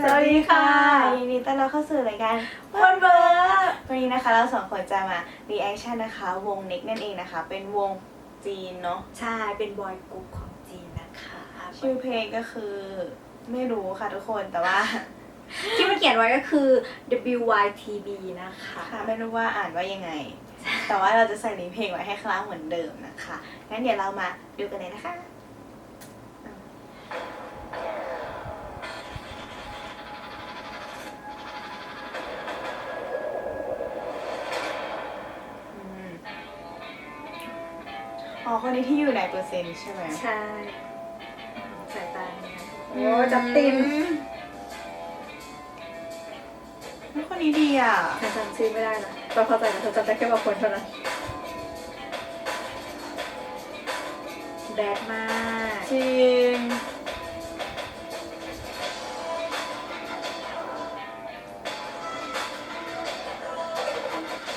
สวัสดีค่ะยินดีต้อนรับเข้าสู่รายการวันเบอร์วันนี้นะคะเราสองคนจะมา reaction นะคะ วงเน็กนั่นเองนะคะ เป็นวงจีนเนาะใช่เป็นบอยกรุ๊ปของจีนนะคะชื่อเพลงก็คือไม่รู้ค่ะทุกคนแต่ว่า ที่มันเขียนไว้ก็คือ WYTB นะคะค่ะไม่รู้ว่าอ่านว่ายังไง แต่ว่าเราจะใส่ลิงก์เพลงไว้ให้ข้างล่างเหมือนเดิมนะคะงั้นเดี๋ยวเรามาดูกันเลยนะคะ อ๋อคนนี้ที่อยู่ในเปอร์เซ็นต์ใช่ไหมใช่สายตาเนี่ยโอ้จับติมเฮ้ยคนนี้ดีอะฉันจำชื่อไม่ได้นะเราเข้าใจนะเธอจำได้แค่บางคนเท่านั้นแบดมาก จริง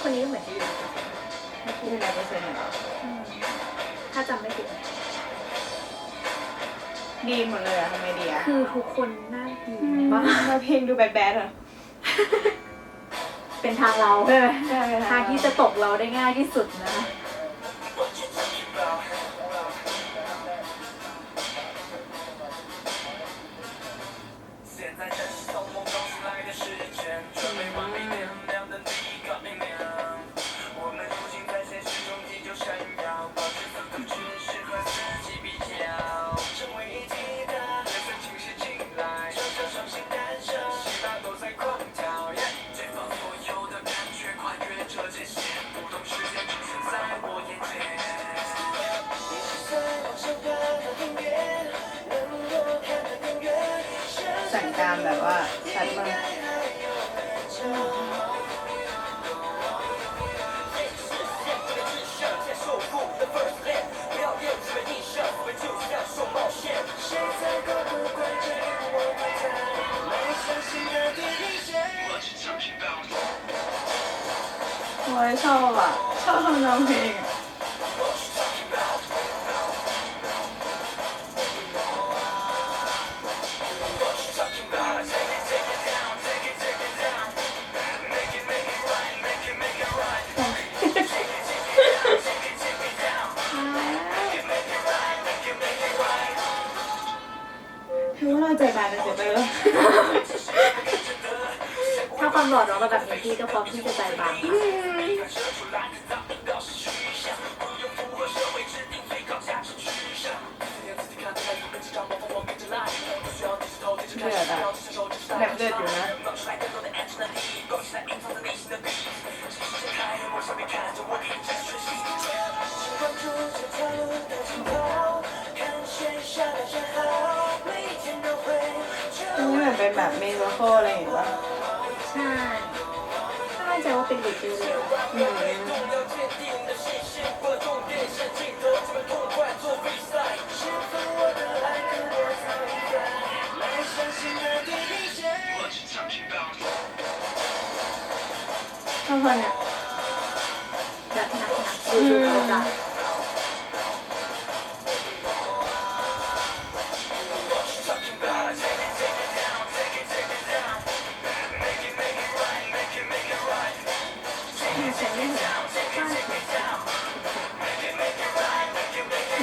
คนนี้ก็เหมือนจะอยู่ในกรุ๊ปอยู่ในเปอร์เซ็นต์เหรออืม ถ้าจำไม่ผิด ดีหมดเลยอะทำไมดีอะคือทุกคนน่าดีมามากมาเพลงดูแบดแบดเหรอเป็นทางเรา ใช่ไหมใช่ทางที่จะตกเราได้ง่ายที่สุดนะ สัญการแบบว่าชัดมาก 谁在高度关键？我会在没相信的地线。 ถ้าความหล่อน้องมาแบบนี้พี่ก็พร้อมที่จะใจบางค่ะ เป็นแบบเมนูโคอะไรอย่างเงี้ยใช่ไม่มั่ใจว่าเป็นเด็กยูเลอืมทุกคนอะหนักหนักหนักดูดูดู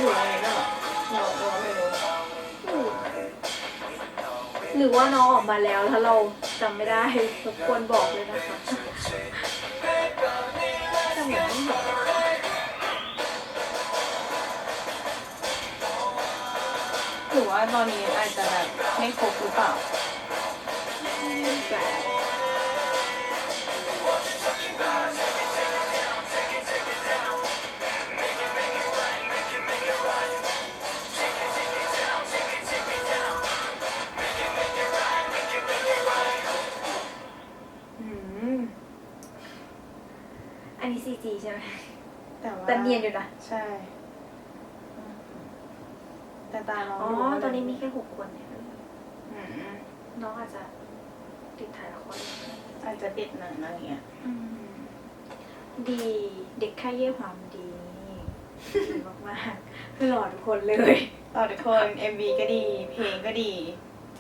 อยู่อะไรก็เราเราไม่รู้หรือว่าน้องออกมาแล้วถ้าเราจำไม่ได้รบกวนบอกเลยนะคะแต่เหมือนไม่เห็นหรือว่าตอนนี้อาจจะแบบไม่ครบหรือเปล่าแต่อื อันนี้ CG ใช่ไหมแต่ว่าแต่เนียนอยู่นะใช่ แต่ตาน้องอ๋อดูตอนนี้มีแค่หกคนเนี่ยอืมน้องอาจจะติดถ่ายละครอาจจะติดหนังอะไรอย่างเงี้ยอืมดีเด็กค่ายเย่หวามดีดีมากๆคือหล่อทุกคนเลยต่อทุกคน MV ก็ดี เพลงก็ดี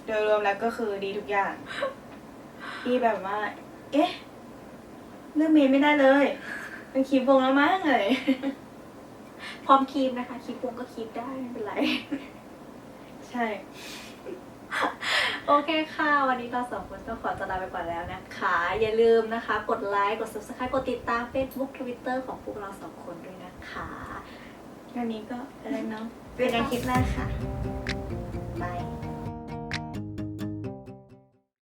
โดยรวมแล้วก็คือดีทุกอย่างดีแบบว่า เอ๊ะเลือกเมนไม่ได้เลย เป็นคีบวงแล้วมั้งเลย พร้อมคีบนะคะคีบวงก็คีบได้ไม่เป็นไร ใช่ โอเคค่ะ วันนี้เราสองคนต้องขอตัวลาไปก่อนแล้วนะคะ อย่าลืมนะคะ กดไลค์กด subscribe กดติดตาม Facebook Twitter ของพวกเราสองคนด้วยนะคะวันนี้ก็อะไรเนาะเป็นกันคลิปหน้าค่ะบาย